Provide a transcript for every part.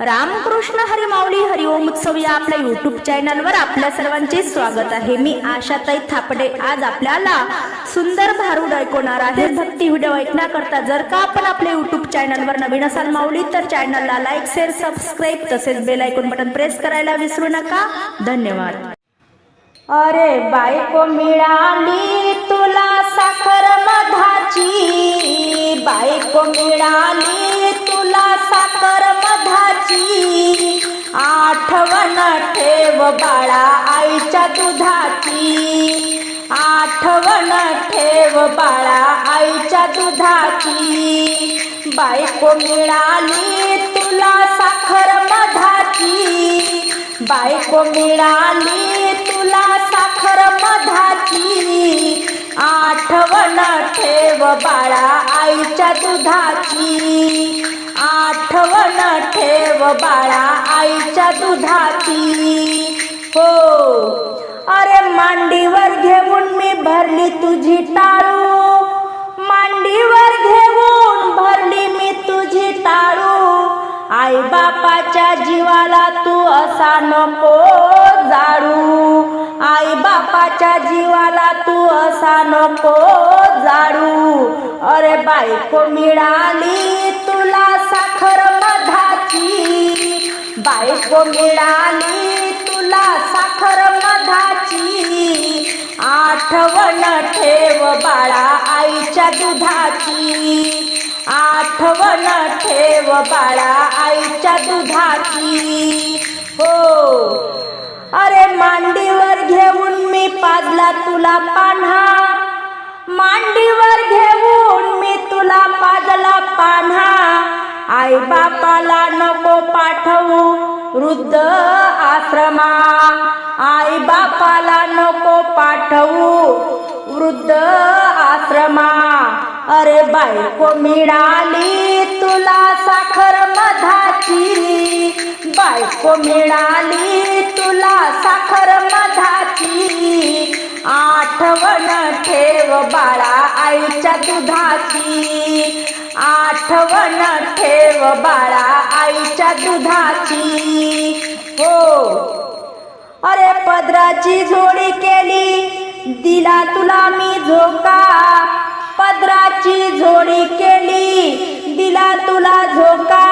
रामकृष्ण हरी माऊली हरिओम उत्सव या आपल्या युट्यूब चॅनलवर आपल्या सर्वांचे स्वागत आहे. मी आशाताई थापडे. आज आपल्याला सुंदर भारूड ऐकवणार आहे. भक्ती व्हिडिओ ऐकण्याकरता जर का आपण आपल्या युट्यूब चॅनलवर नवीन असाल माऊली तर चॅनलला लाईक शेअर सबस्क्राईब तसेच बेल ऐकून बटन प्रेस करायला विसरू नका. धन्यवाद. अरे बायको मिळाली तुला साखर मधाची. बायको मिळाली आठवण ठेव बाळा आईच्या दुधाची. आठवण ठेव बाळा आईच्या दुधाची. बायको मिळाली तुला साखर मधाची. बायको मिळाली तुला साखर मधाची. आठवण ठेव बाळा आईच्या दुधाची. आठवण ठेव बाळा आईच्या दुधाची. हो. अरे मांडीवर घेऊन मी भरली तुझी टाळू. मांडीवर घेऊन भरली मी तुझी टाळू. आई बापाच्या जीवाला तू असा नको जाळू. आई बापाच्या जीवाला तू असा नको जाडू. अरे बायको मिळाली तुला साखर मधाची. बायको मिळाली तुला साखर मधाची. आठवण ठेव बाळा आईच्या दुधाची. आठवण ठेव बाळा आईच्या दुधाची. हो. अरे मांडीवर घेऊन मी पाजला तुला पान्हा. मांडीवर घेऊन मी तुला पाजला पान्हा. आई बापाला नको पाठवू वृद्ध आश्रमा. आई बापाला नको पाठवू वृद्ध आश्रमा. अरे बायको मिळाली तुला साखर मधाची बायको मिळाली तुला आईच्या दुधाची आठवण ठेव बाळा आईच्या दुधाची. हो. अरे पदराची झोडी केली दिला तुला मी झोका. पदराची झोडी केली दिला तुला झोका.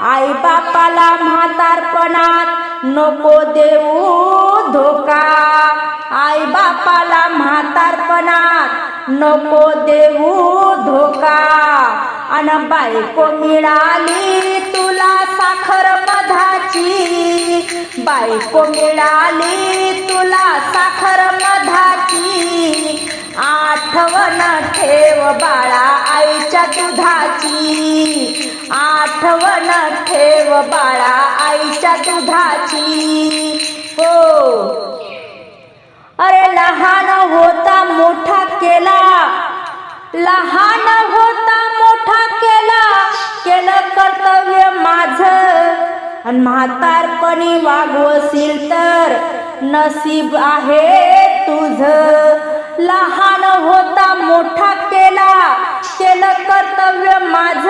आई बापाला म्हातारपणात नको देऊ धोका. आई बापाला म्हातारपणात नको देऊ धोका. अन बायको मिळाली तुला साखर मधाची बायको मिळाली तुला साखर मधाची आठवण ठेव बाळा आईच्या दुधाची. आठवण ठेव बाळा आईच्या दुधाची. हो. अरे लहान होता मोठा केला. लहान होता मोठा केला. केलं कर्तव्य माझ. आणि म्हातारपणी वागवशील तर नसीब आहे तुझ. लहान होता मोठा केला. केलं कर्तव्य माझ.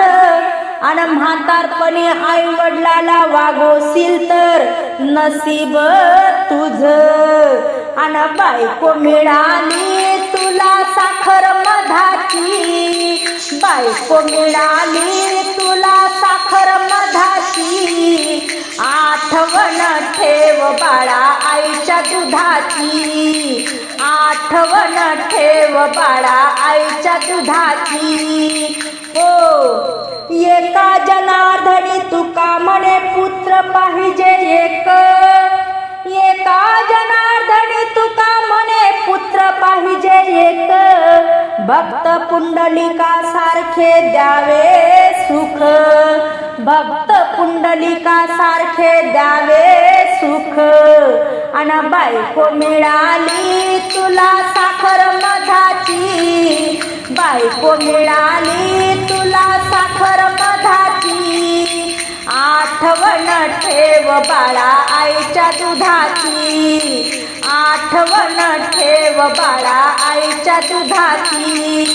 आणि म्हातारपणी आई वडिलाला वागवशील तर नसीब तुझ. अन बायको मिळाली तुला साखर मधाची. बायको मिळाली तुला साखर मधाची. आठवण ठेव बाळा आईच्या दुधाची. आठवण ठेव बाळा आईच्या दुधाची. हो एका जनाधरी तुका म्हणे पुत्र पाहिजे एक. पुंडलिका सारखे द्यावे सुख. भक्त पुंडलिका सारखे द्यावे सुख. अन बायको मिळाली तुला साखर मधाची. बायको मिळाली तुला साखर मधाची. आठवण ठेव बाळा आईच्या दुधाची. आठवण ठेव बाळा आईच्या दुधाची.